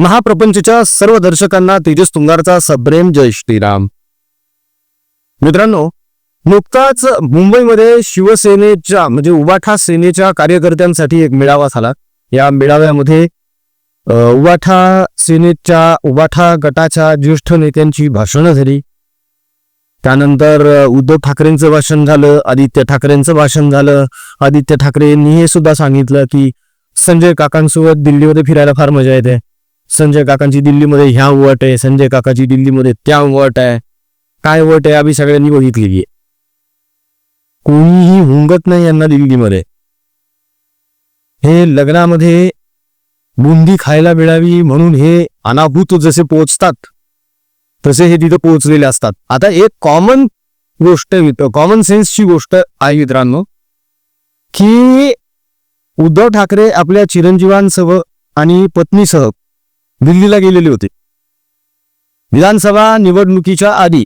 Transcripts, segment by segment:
महाप्रपंचच्या सर्व दर्शकांना तेजस तुंगारचा सप्रेम जय श्रीराम. मित्रांनो नुकताच मुंबईमध्ये शिवसेनेच्या म्हणजे उबाठा सेनेच्या कार्यकर्त्यांसाठी एक मेळावा झाला. या मेळाव्यामध्ये उबाठा सेनेच्या उबाठा गटाच्या ज्येष्ठ नेत्यांची भाषणं झाली. त्यानंतर उद्धव ठाकरेंचं भाषण झालं आदित्य ठाकरेंचं भाषण झालं. आदित्य ठाकरेंनी हे सुद्धा सांगितलं की संजय काकांसोबत दिल्लीमध्ये फिरायला फार मजा येते. संजय काकांची दिल्लीमध्ये ह्या वट आहे संजय काकाची दिल्लीमध्ये त्या वट आहे. काय वट आहे आम्ही सगळ्यांनी बघितलेली आहे. कोणीही हुंगत नाही यांना दिल्लीमध्ये. हे लग्नामध्ये बुंदी खायला मिळावी म्हणून हे अनाभूत जसे पोचतात तसे हे तिथं पोहोचलेले असतात. आता एक कॉमन गोष्ट कॉमन सेन्सची गोष्ट आहे मित्रांनो की उद्धव ठाकरे आपल्या चिरंजीवांसह आणि पत्नीसह दिल्लीला गेलेले होते. विधानसभा निवडणुकीच्या आधी.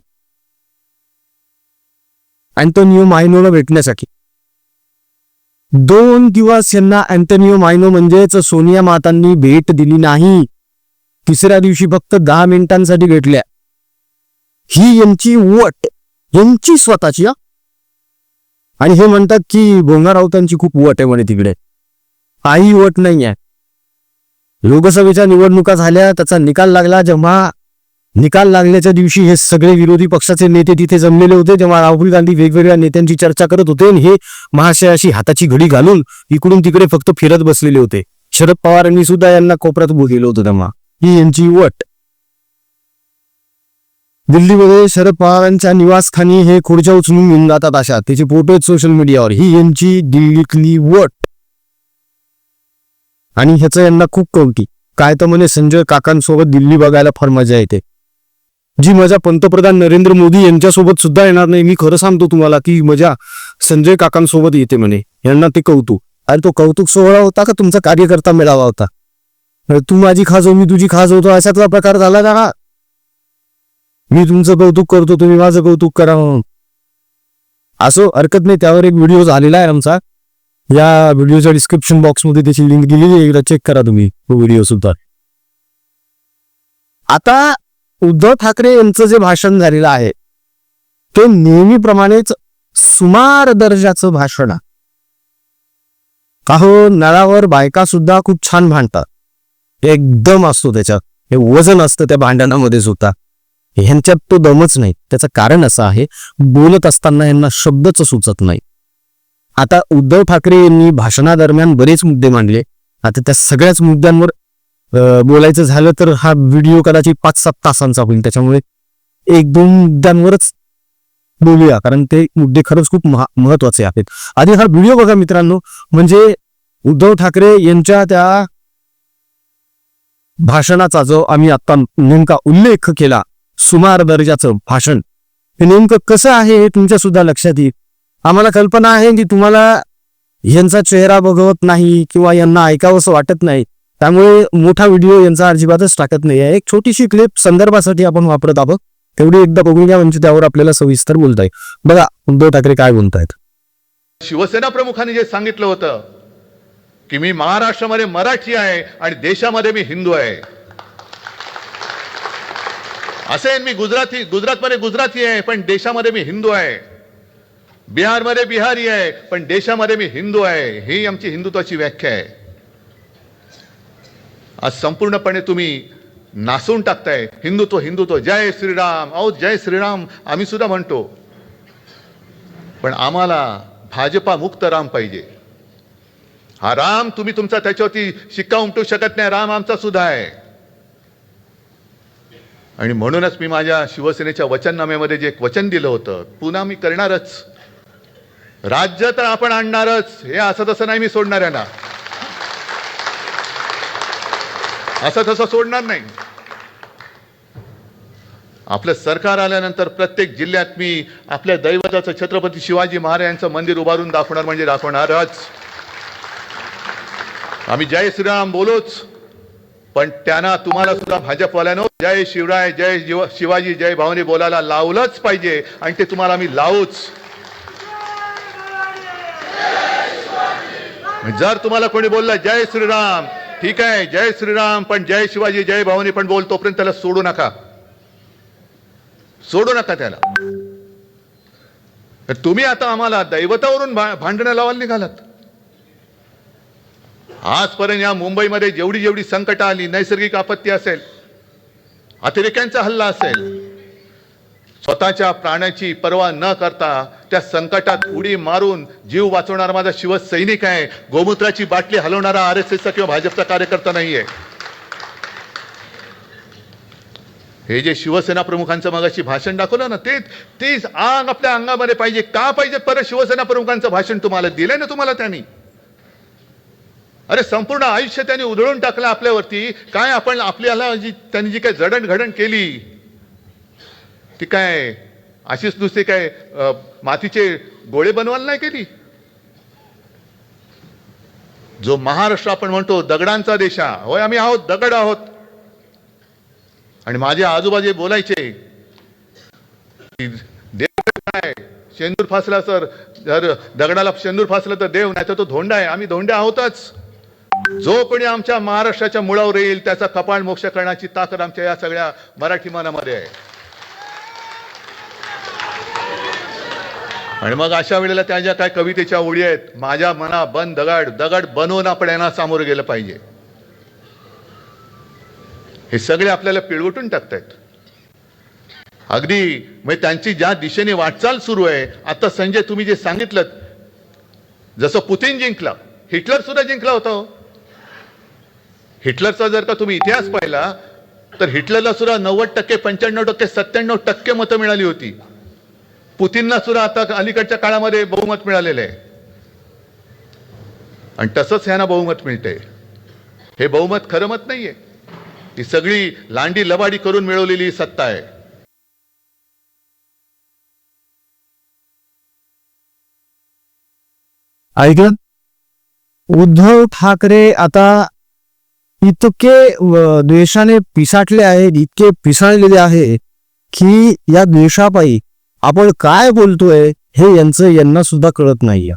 अँटोनिओ मायनोला भेटण्यासाठी. दोन दिवस यांना अँटोनिओ मायनो म्हणजेच सोनिया मातांनी भेट दिली नाही. तिसऱ्या दिवशी फक्त दहा मिनिटांसाठी भेटल्या. ही यांची वट यांची स्वतःची आणि हे म्हणतात की भोंगा राऊतांची खूप वट आहे म्हणे तिकडे. काही वट नाही आहे लोकसभेच्या निवडणुका झाल्या त्याचा निकाल लागला. जेव्हा निकाल लागल्याच्या दिवशी हे सगळे विरोधी पक्षाचे नेते तिथे जमलेले होते. जेव्हा राहुल गांधी वेगवेगळ्या नेत्यांची चर्चा करत होते आणि हे महाशयाशी हाताची घडी घालून इकडून तिकडे फक्त फिरत बसलेले होते. शरद पवारांनी सुद्धा यांना कोपऱ्यात उभं केलं होतं तेव्हा. ही यांची वट. दिल्लीमध्ये शरद पवारांच्या निवासस्थानी हे खुर्च्या उचलून घेऊन जातात अशा. त्याचे फोटो सोशल मीडियावर ही यांची दिल्लीतली वट. आणि ह्याचं यांना खूप कौतिक. काय तर म्हणे संजय काकांसोबत दिल्ली बघायला फार मजा येते. जी मजा पंतप्रधान नरेंद्र मोदी यांच्यासोबत सुद्धा येणार नाही मी खरं सांगतो तुम्हाला की मजा संजय काकांसोबत येते म्हणे. यांना ते कौतुक. अरे तो कौतुक सोहळा होता का? तुमचा कार्यकर्ता मेळावा होता. तू माझी खाजो मी तुझी खाज होतो अशातला प्रकार झाला का मी तुमचं कौतुक करतो तुम्ही माझं कौतुक करा म्हणून. असो हरकत नाही त्यावर एक व्हिडिओ झालेला आहे आमचा. या व्हिडिओच्या डिस्क्रिप्शन बॉक्समध्ये त्याची लिंक दिलेली आहे. एकदा चेक करा तुम्ही तो व्हिडिओ सुद्धा. आता उद्धव ठाकरे यांचं जे भाषण झालेलं आहे ते नेहमीप्रमाणेच सुमार दर्जाचं भाषण आहे. का हो नळावर बायका सुद्धा खूप छान भांडतात. एकदम असतो त्याच्यात. हे वजन असतं त्या भांडणामध्ये सुद्धा. ह्यांच्यात तो दमच नाही. त्याचं कारण असं आहे बोलत असताना यांना शब्दच सुचत नाही. आता उद्धव ठाकरे यांनी भाषणादरम्यान बरेच मुद्दे मांडले. आता त्या सगळ्याच मुद्द्यांवर बोलायचं झालं तर हा व्हिडिओ कदाचित पाच सात तासांचा होईल. त्याच्यामुळे एक दोन मुद्द्यांवरच बोलूया कारण ते मुद्दे खरंच खूप महा- महत्त्वाचे आहेत. आधी हा व्हिडिओ बघा मित्रांनो. म्हणजे उद्धव ठाकरे यांच्या त्या भाषणाचा जो आम्ही आता नेमका उल्लेख केला सुमार दर्जाचं भाषण हे नेमकं कसं आहे हे तुमच्या सुद्धा लक्षात येईल. आम्हाला कल्पना आहे की तुम्हाला यांचा चेहरा बघवत नाही किंवा यांना ऐकावंसं वाटत नाही. त्यामुळे मोठा व्हिडिओ यांचा अजिबातच टाकत नाही आहे. एक छोटीशी क्लिप संदर्भासाठी आपण वापरत आहोत. तेवढी एकदा बघून घ्या म्हणजे त्यावर आपल्याला सविस्तर बोलता येईल. बघा उद्धव ठाकरे काय बोलतायत. शिवसेना प्रमुखांनी जे सांगितलं होतं की मी महाराष्ट्रामध्ये मराठी आहे आणि देशामध्ये मी हिंदू आहे. असे मी गुजराती गुजरातमध्ये गुजराती आहे पण देशामध्ये मी हिंदू आहे. बिहारमध्ये बिहारी आहे पण देशामध्ये मी हिंदू आहे. ही आमची हिंदुत्वाची व्याख्या आहे. आज संपूर्णपणे तुम्ही नासून टाकताय. हिंदुत्व हिंदुत्व. जय श्रीराम. अहो जय श्रीराम. आम्ही सुद्धा म्हणतो. पण आम्हाला भाजपा मुक्त राम पाहिजे. हा राम तुम्ही तुमचा त्याच्यावरती शिक्का उमटू शकत नाही. राम आमचा सुद्धा आहे. आणि म्हणूनच मी माझ्या शिवसेनेच्या वचननाम्यामध्ये जे एक वचन दिलं होतं पुन्हा मी करणारच. राज्य तर आपण आणणारच. हे असं तसं नाही मी सोडणार यांना. असं तसं सोडणार नाही. आपलं सरकार आल्यानंतर प्रत्येक जिल्ह्यात मी आपल्या दैवताचं छत्रपती शिवाजी महाराजांचं मंदिर उभारून दाखवणार म्हणजे दाखवणारच. आम्ही जय श्रीराम बोलोच. पण त्यांना तुम्हाला सुद्धा भाजपवाल्यानं जय शिवराय जय शिवाजी जय भावनी बोलायला लावलंच पाहिजे. आणि ते तुम्हाला आम्ही लावूच. जर तुम्हाला कोणी बोललं जय श्रीराम ठीक आहे जय श्रीराम पण जय शिवाजी जय भवानी पण बोल तोपर्यंत त्याला सोडू नका. सोडू नका त्याला. तर तुम्ही आता आम्हाला दैवतावरून भांडणं लावायला निघालात. आजपर्यंत या मुंबईमध्ये जेवढी जेवढी संकट आली नैसर्गिक आपत्ती असेल अतिरेक्यांचा हल्ला असेल स्वतःच्या प्राण्याची पर्वा न करता त्या संकटात उडी मारून जीव वाचवणारा माझा शिवसैनिक आहे. गोमूत्राची बाटली हलवणारा आर एस एसचा किंवा भाजपचा कार्यकर्ता नाहीये. हे जे शिवसेना प्रमुखांचं मगाशी भाषण दाखवलं ना तेच तेच आग आपल्या अंगामध्ये पाहिजे. का पाहिजे? परत शिवसेना प्रमुखांचं भाषण तुम्हाला दिलंय ना तुम्हाला त्यांनी? अरे संपूर्ण आयुष्य त्यांनी उधळून टाकलं आपल्यावरती. काय आपण आपल्याला जी त्यांनी जी काय जडणघडण केली ती काय अशीच नुसते काय मातीचे गोळे बनवायला नाही केली? जो महाराष्ट्र आपण म्हणतो दगडांचा देशा होय आम्ही आहोत दगड आहोत. आणि माझे आजूबाजू बोलायचे देव काय शेंदूर फासला तर जर दगडाला शेंदूर फासला तर देव नाही तर तो धोंडा आहे आम्ही धोंडे आहोतच. जो कोणी आमच्या महाराष्ट्राच्या मुळावर येईल त्याचा कपाळ मोक्ष करण्याची ताकद आमच्या या सगळ्या मराठी मनामध्ये आहे. आणि मग अशा वेळेला त्या ज्या काय कवितेच्या ओळी आहेत माझ्या मना बन दगड दगड बनवून आपण यांना सामोरं गेलं पाहिजे. हे सगळे आपल्याला पिळवटून टाकतायत. अगदी म्हणजे त्यांची ज्या दिशेने वाटचाल सुरू आहे आता संजय तुम्ही जे सांगितलं जसं पुतीन जिंकला हिटलर सुद्धा जिंकला होता हो. हिटलरचा जर का तुम्ही इतिहास पाहिला तर हिटलरला सुद्धा नव्वद टक्के पंच्याण्णव टक्के सत्त्याण्णव टक्के मतं मिळाली होती. पुतींना सुद्धा आता अलीकडच्या काळामध्ये बहुमत मिळालेलं आहे आणि तसंच ह्यांना बहुमत मिळते. हे बहुमत खरं मत नाहीये. ही सगळी लांडी लबाडी करून मिळवलेली सत्ता आहे. ऐकलं? उद्धव ठाकरे आता इतके द्वेषाने पिसाटले आहेत इतके पिसाळलेले आहे की या द्वेषापायी आपण काय बोलतोय हे यांचं यांना सुद्धा कळत नाहीये.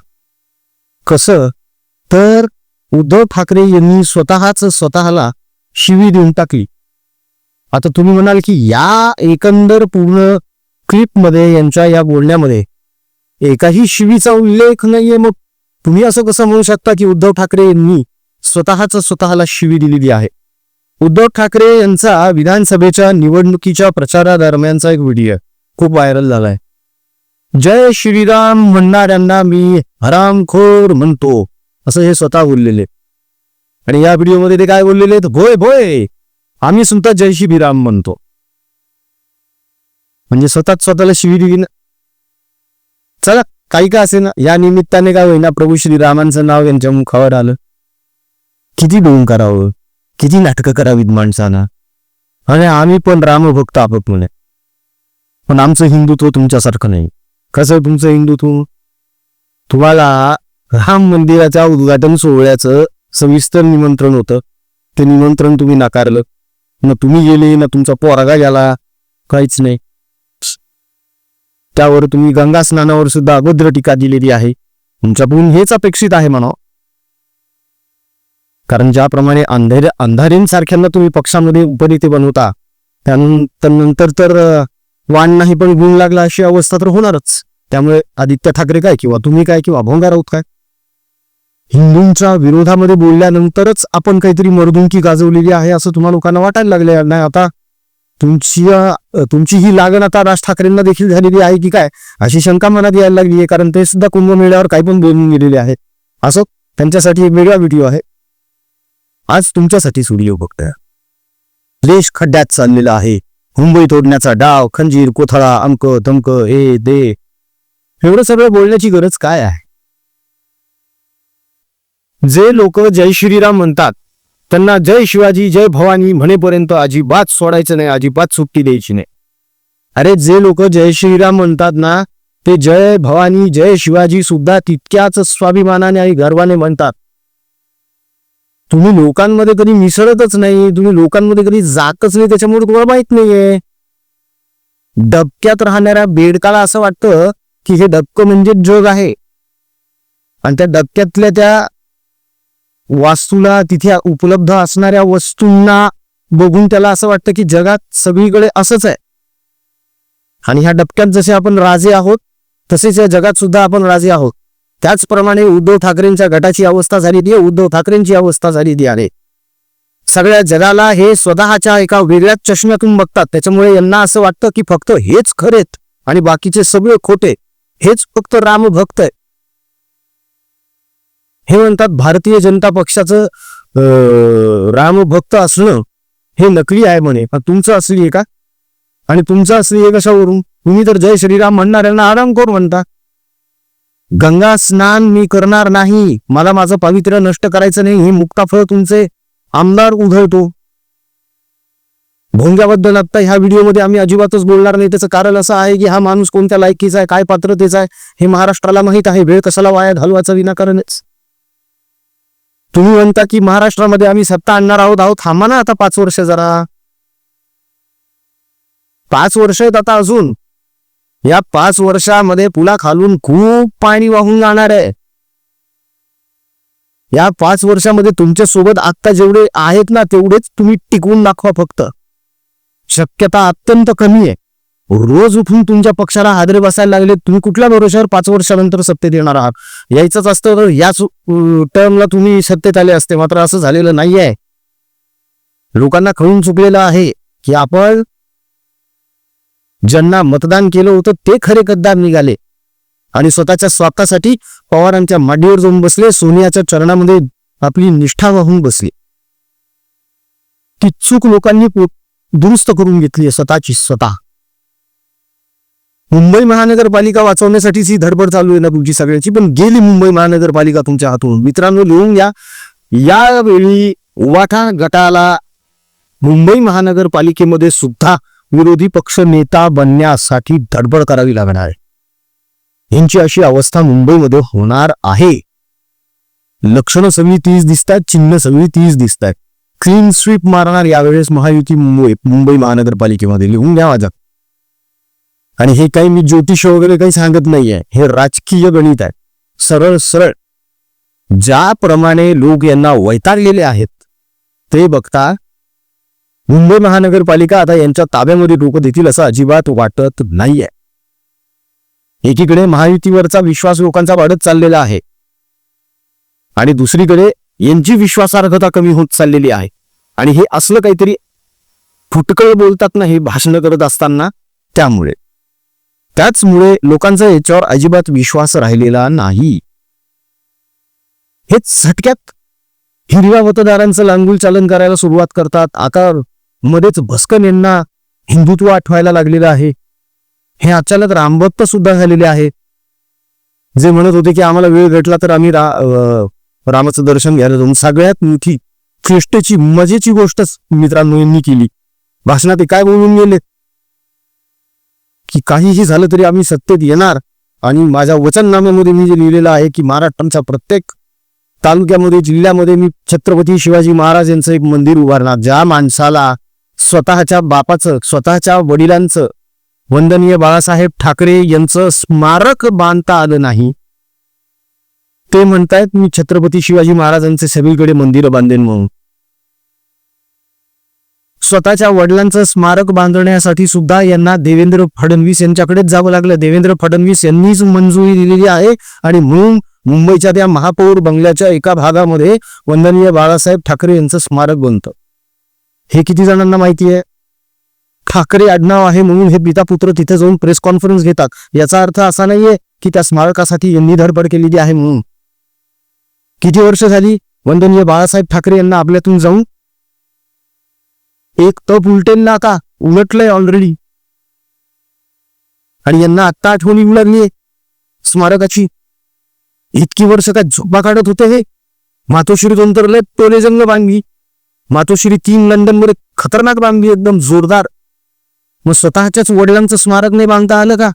कसं? तर उद्धव ठाकरे यांनी स्वतःच स्वतःला शिवी देऊन टाकली. आता तुम्ही म्हणाल की या एकंदर पूर्ण क्लिपमध्ये यांच्या या बोलण्यामध्ये एकाही शिवीचा उल्लेख नाहीये मग. तुम्ही असं कसं म्हणू शकता की उद्धव ठाकरे यांनी स्वतःच स्वतःला शिवी दिलेली आहे? उद्धव ठाकरे यांचा विधानसभेच्या निवडणुकीच्या प्रचारादरम्यानचा एक व्हिडिओ. खूप व्हायरल झालाय. जय श्रीराम म्हणणाऱ्यांना मी हरामखोर म्हणतो. असं हे स्वतः बोललेले. आणि या व्हिडिओमध्ये ते काय बोललेले भोय भोय! आम्ही सुद्धा जय श्रीराम म्हणतो. म्हणजे स्वतःच स्वतःला शिवी चला काही का असे ना या निमित्ताने काय होईना प्रभू श्रीरामांचं नाव यांच्या मुखावर आलं. किती डोंग करावं? किती नाटकं करावीत माणसांना? आणि आम्ही पण रामभक्त आपक म्हणे पण आमचं हिंदुत्व तुमच्यासारखं नाही. कसं आहे तुमचं हिंदुत्व? तुम्हाला राम मंदिराच्या उद्घाटन सोहळ्याचं सविस्तर निमंत्रण होतं. ते निमंत्रण तुम्ही नाकारलं. ना तुम्ही गेले ना तुमचा पोरागा गेला. काहीच नाही. त्यावर तुम्ही गंगा स्नानावर सुद्धा अगोदर टीका दिलेली आहे. तुमच्याकडून हेच अपेक्षित आहे म्हणा कारण ज्याप्रमाणे अंधेर अंधारींसारख्यांना तुम्ही पक्षामध्ये उपनेते बनवता त्यानंतर नंतर तर वाण नाही पण गुण लागला अशी अवस्था तर होणारच. त्यामुळे आदित्य ठाकरे काय किंवा तुम्ही काय किंवा भोंगा राऊत काय? हिंदूंच्या विरोधामध्ये बोलल्यानंतरच आपण काहीतरी मर्दुंकी गाजवलेली आहे असं तुम्हा लोकांना वाटायला लागले नाही आता तुमची तुमची ही लागण आता राज ठाकरेंना देखील झालेली आहे की काय? अशी शंका मनात यायला लागली आहे कारण ते सुद्धा कुंभमेळ्यावर काही पण बोलून गेलेले आहे असं त्यांच्यासाठी एक वेगळा व्हिडिओ आहे. आज तुमच्यासाठी व्हिडिओ बघतोय. देश खड्ड्यात चाललेला आहे. मुंबई तोडण्याचा डाव खंजीर कोथळा अंक धमक हे दे. एवढं सगळं बोलण्याची गरज काय आहे? जे लोक जय श्रीराम म्हणतात त्यांना जय शिवाजी जय भवानी म्हणेपर्यंत अजिबात सोडायचं नाही अजिबात सुट्टी द्यायची नाही. अरे जे लोक जय श्रीराम म्हणतात ना ते जय भवानी जय शिवाजी सुद्धा तितक्याच स्वाभिमानाने आणि गर्वाने म्हणतात. तुम्ही लोकांमध्ये कधी मिसळतच नाही तुम्ही लोकांमध्ये कधी जातच नाही त्याच्यामुळे तुम्हाला माहीत नाहीये. डबक्यात राहणाऱ्या बेडकाला असं वाटतं की हे डबकं म्हणजे जग आहे. आणि त्या डबक्यातल्या त्या वास्तूला तिथे उपलब्ध असणाऱ्या वस्तूंना बघून त्याला असं वाटतं की जगात सगळीकडे असंच आहे. आणि ह्या डबक्यात जसे आपण राजे आहोत तसेच या जगात सुद्धा आपण राजे आहोत. त्याचप्रमाणे उद्धव ठाकरेंच्या गटाची अवस्था झाली आहे. उद्धव ठाकरेंची अवस्था झालेली आहे. सगळ्या जगाला हे स्वतःच्या एका वेगळ्याच चष्म्यातून बघतात. त्याच्यामुळे यांना असं वाटतं की फक्त हेच खरेत आणि बाकीचे सगळे खोटे. हेच फक्त राम भक्त आहे. हे म्हणतात भारतीय जनता पक्षाचं राम भक्त असणं हे नकली आहे म्हणे. पण तुमचं असली आहे का? आणि तुमचं असली आहे कशावरून? तुम्ही तर जय श्रीराम म्हणणाऱ्यांना आराम करू म्हणता. गंगा स्नान मी करणार नाही. मला माझं पावित्र्य नष्ट करायचं नाही. हे मुक्ताफळ तुमचे आमदार उधळतो. भोंग्याबद्दल आता ह्या व्हिडिओमध्ये आम्ही अजिबातच बोलणार नाही. त्याचं कारण असं आहे की हा माणूस कोणत्या लायकीचा आहे काय पात्रतेचा आहे हे महाराष्ट्राला माहीत आहे. वेळ कशाला वाया घालवायचा विनाकारणच. तुम्ही म्हणता की महाराष्ट्रामध्ये आम्ही सत्ता आणणार आहोत. आहोत थांबा ना आता पाच वर्ष जरा. पाच वर्ष आहेत आता अजून. या पाच वर्षामध्ये पुला खालून खूप पाणी वाहून जाणार आहे. या पाच वर्षामध्ये तुमच्यासोबत आता जेवढे आहेत ना तेवढेच तुम्ही टिकवून दाखवा फक्त. शक्यता अत्यंत कमी आहे. रोज उठून तुमच्या पक्षाला हादरे बसायला लागले तुम्ही कुठल्या भरोशावर पाच वर्षानंतर सत्तेत येणार आहात? यायचंच असतं तर याच टर्मला तुम्ही सत्तेत आले असते मात्र असं झालेलं नाही आहे लोकांना कळून चुकलेलं आहे की आपण ज्यांना मतदान केलं होतं ते खरे गद्दार निघाले. आणि स्वतःच्या स्वार्थासाठी पवारांच्या माडीवर जाऊन बसले सोनियाच्या चरणामध्ये आपली निष्ठा वाहून बसली. ती चूक लोकांनी दुरुस्त करून घेतली स्वतःची स्वतः. मुंबई महानगरपालिका वाचवण्यासाठीच ही धडपड चालू आहे ना तुमची सगळ्याची पण गेली मुंबई महानगरपालिका तुमच्या हातून. मित्रांनो लिहून घ्या. यावेळी उवाठा गटाला मुंबई महानगरपालिकेमध्ये सुद्धा विरोधी पक्ष नेता बनण्यासाठी धडपड करावी लागणार. आहे यांची अशी अवस्था मुंबईमध्ये होणार आहे. लक्षणं सगळी तीच दिसत आहेत चिन्ह सगळी तीच दिसत आहेत क्लीन स्वीप मारणार यावेळेस महायुती मुंबई मुंबई महानगरपालिकेमध्ये. लिहून घ्या माझ्या आणि हे काही मी ज्योतिष वगैरे काही सांगत नाहीये. हे राजकीय गणित आहे. सरळ सरळ. ज्याप्रमाणे लोक यांना वैतागलेले आहेत ते बघता मुंबई महानगरपालिका आता यांच्या ताब्यामध्ये डोकं देतील असं अजिबात वाटत नाहीये. एकीकडे महायुतीवरचा विश्वास लोकांचा वाढत चाललेला आहे. आणि दुसरीकडे यांची विश्वासार्हता कमी होत चाललेली आहे. आणि हे असलं काहीतरी फुटकळ बोलतात ना हे भाषण करत असताना त्यामुळे. त्याचमुळे लोकांचा याच्यावर अजिबात विश्वास राहिलेला नाही. हेच झटक्यात हिरव्या मतदारांचं लांगुल चालन करायला सुरुवात करतात. आता मध्येच भस्कन यांना हिंदुत्व आठवायला लागलेलं आहे. हे अचानक रामभक्त सुद्धा झालेले आहे. जे म्हणत होते की आम्हाला वेळ भेटला तर आम्ही रा रामाचं दर्शन घ्यायला जाऊन सगळ्यात मोठी चेष्टेची मजेची गोष्टच मित्रांनो यांनी केली. भाषणात ते काय बोलून गेले? की काहीही झालं तरी आम्ही सत्तेत येणार. आणि माझ्या वचननाम्यामध्ये मी जे लिहिलेलं आहे की महाराष्ट्रांचा प्रत्येक तालुक्यामध्ये जिल्ह्यामध्ये मी छत्रपती शिवाजी महाराज यांचं एक मंदिर उभारणार. ज्या माणसाला स्वतःच्या बापाचं स्वतःच्या वडिलांचं वंदनीय बाळासाहेब ठाकरे यांचं स्मारक बांधता आलं नाही. ते म्हणतायत मी छत्रपती शिवाजी महाराजांचे सगळीकडे मंदिरं बांधेन म्हणून. स्वतःच्या वडिलांचं स्मारक बांधण्यासाठी सुद्धा यांना देवेंद्र फडणवीस यांच्याकडेच जावं लागलं. देवेंद्र फडणवीस यांनीच मंजुरी दिलेली आहे आणि म्हणून मुंबईच्या त्या महापौर बंगल्याच्या एका भागामध्ये वंदनीय बाळासाहेब ठाकरे यांचं स्मारक बनतं. हे किती जणांना माहिती आहे? ठाकरे आडनाव आहे म्हणून हे पिता पुत्र तिथे जाऊन प्रेस कॉन्फरन्स घेतात. याचा अर्थ असा नाहीये की त्या स्मारकासाठी यांनी धडपड केलेली आहे म्हणून. किती वर्ष झाली? वंदनीय बाळासाहेब ठाकरे यांना आपल्यातून जाऊन? एक तप उलटेल ना का उलटलंय ऑलरेडी आणि यांना आत्ता आठवणी येऊ स्मारकाची. इतकी वर्ष काय झोपा काढत होते हे? मातोश्री दोन तर लय टोलेजंग बांधली. मातोश्री तीन लंडनमध्ये खतरनाक बांधली एकदम जोरदार. मग स्वतःच्याच वडिलांचं स्मारक नाही बांधता आलं का?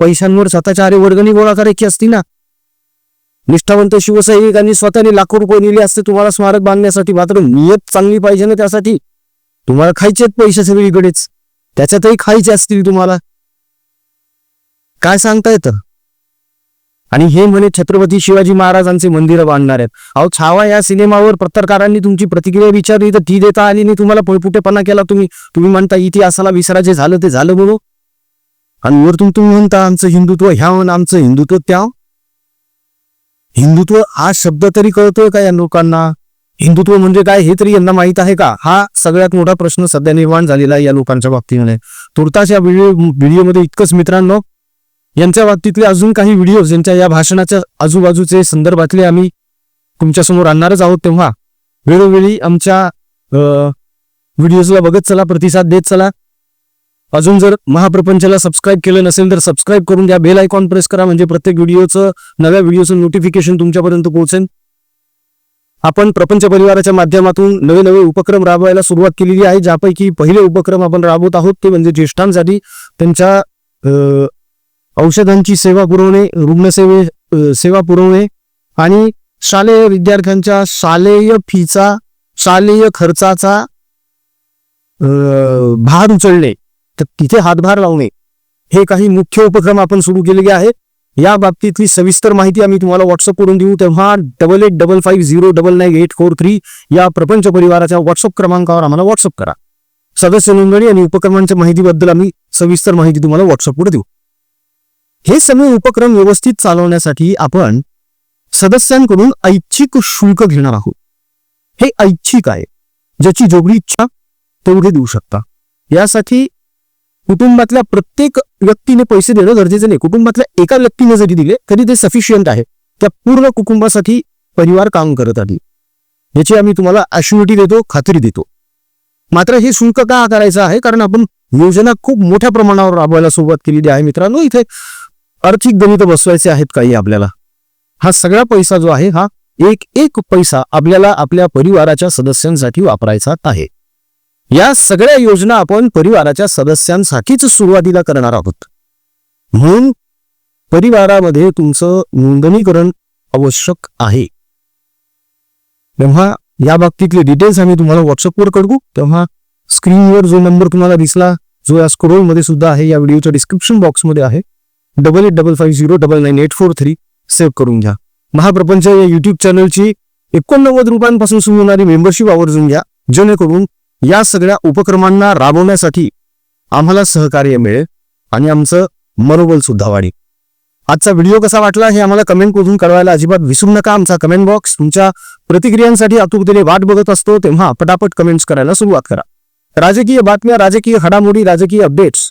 पैशांवर स्वतःच्या अरे वर्गणी गोळा करायची असती ना? निष्ठावंत शिवसैनिकांनी स्वतःने लाखो रुपये नेले असते तुम्हाला स्मारक बांधण्यासाठी मात्र नियत चांगली पाहिजे ना त्यासाठी? तुम्हाला खायचे आहेत पैसे सगळीकडेच. त्याच्यातही खायचे असतील तुम्हाला. काय सांगता येतं? आणि हे म्हणे छत्रपती शिवाजी महाराजांचे मंदिर बांधणार आहेत. अहो छावा या सिनेमावर पत्रकारांनी तुमची प्रतिक्रिया विचारली तर ती देता आली नाही तुम्हाला पळपुटेपणा केला तुम्ही. तुम्ही म्हणता इतिहासाला विसरा जे झालं ते झालं म्हणून आणि वरतून तुम्ही म्हणता आमचं हिंदुत्व ह्या आमचं हिंदुत्व त्या हिंदुत्व हा शब्द तरी कळतोय का या लोकांना? हिंदुत्व म्हणजे काय हे तरी यांना माहीत आहे का? हा सगळ्यात मोठा प्रश्न सध्या निर्माण झालेला आहे या लोकांच्या बाबतीमध्ये. तुर्तास या व्हिडिओ व्हिडिओमध्ये इतकंच मित्रांनो यांच्या बाबतीतले अजून काही व्हिडिओज यांच्या या भाषणाच्या आजूबाजूचे संदर्भातले आम्ही तुमच्यासमोर आणणारच आहोत तेव्हा वेळोवेळी आमच्या व्हिडिओजला बघत चला प्रतिसाद देत चला. अजून जर महाप्रपंचाला सबस्क्राईब केलं नसेल तर सबस्क्राईब करून द्या. बेल आयकॉन प्रेस करा म्हणजे प्रत्येक व्हिडिओचं नव्या व्हिडिओचं नोटिफिकेशन तुमच्यापर्यंत पोहोचेल. आपण प्रपंच परिवाराच्या माध्यमातून नवे नवे उपक्रम राबवायला सुरुवात केलेली आहे. ज्यापैकी पहिले उपक्रम आपण राबवत आहोत ते म्हणजे ज्येष्ठांसाठी त्यांच्या औषधांची सेवा पुरवणे रुग्णसेवे सेवा पुरवणे आणि शालेय विद्यार्थ्यांच्या शालेय फीचा शालेय खर्चाचा भार उचलणे तर तिथे हातभार लावणे हे काही मुख्य उपक्रम आपण सुरू केलेले आहेत. या बाबतीतली सविस्तर माहिती आम्ही तुम्हाला व्हॉट्सअप करून देऊ. तेव्हा double eight double five zero double nine eight four three या प्रपंच परिवाराच्या व्हॉट्सअप क्रमांकावर आम्हाला व्हॉट्सअप करा. सदस्य नोंदणी आणि उपक्रमांच्या माहितीबद्दल आम्ही सविस्तर माहिती तुम्हाला व्हॉट्सअपवर देऊ. हे सगळे उपक्रम व्यवस्थित चालवण्यासाठी आपण सदस्यांकडून ऐच्छिक शुल्क घेणार आहोत. हे ऐच्छिक आहे ज्याची जेवढी इच्छा तेवढे देऊ शकता. यासाठी कुटुंबातल्या प्रत्येक व्यक्तीने पैसे देणं गरजेचं नाही. कुटुंबातल्या एका व्यक्तीने जरी दिले तरी ते सफिशियंट आहे. त्या पूर्ण कुटुंबासाठी परिवार काम करत आली याची आम्ही तुम्हाला अश्युरिटी देतो खात्री देतो. मात्र हे शुल्क का करायचं आहे? कारण आपण योजना खूप मोठ्या प्रमाणावर राबवायला सुरुवात केलेली आहे मित्रांनो. इथे आर्थिक गणित बसवायचे आहेत काही आपल्याला. हा सगळा पैसा जो आहे हा एक एक पैसा आपल्याला आपल्या परिवाराच्या सदस्यांसाठी वापरायचा आहे. या सगळ्या योजना आपण परिवाराच्या सदस्यांसाठीच सुरुवातीला करणार आहोत. म्हणून परिवारामध्ये तुमचं नोंदणीकरण आवश्यक आहे. तेव्हा या बाबतीतले डिटेल्स आम्ही तुम्हाला व्हॉट्सअपवर कळवू. तेव्हा स्क्रीनवर जो नंबर तुम्हाला दिसला जो या स्क्रोलमध्ये सुद्धा आहे या व्हिडिओच्या डिस्क्रिप्शन बॉक्समध्ये आहे. Double eight double five zero double nine eight four three save करून घ्या. महाप्रपंच या युट्यूब चॅनलची एकोणनव्वद रुपयांपासून सुरू होणारी मेंबरशिप आवर्जून घ्या. जेणेकरून या सगळ्या उपक्रमांना राबवण्यासाठी आम्हाला सहकार्य मिळेल आणि आमचं मनोबल सुद्धा वाढेल. आजचा व्हिडिओ कसा वाटला हे आम्हाला कमेंट करून कळवायला अजिबात विसरू नका. आमचा कमेंट बॉक्स तुमच्या प्रतिक्रियांसाठी आतुरतेने वाट बघत असतो तेव्हा पटापट कमेंट्स करायला सुरुवात करा. राजकीय बातम्या राजकीय घडामोडी राजकीय अपडेट्स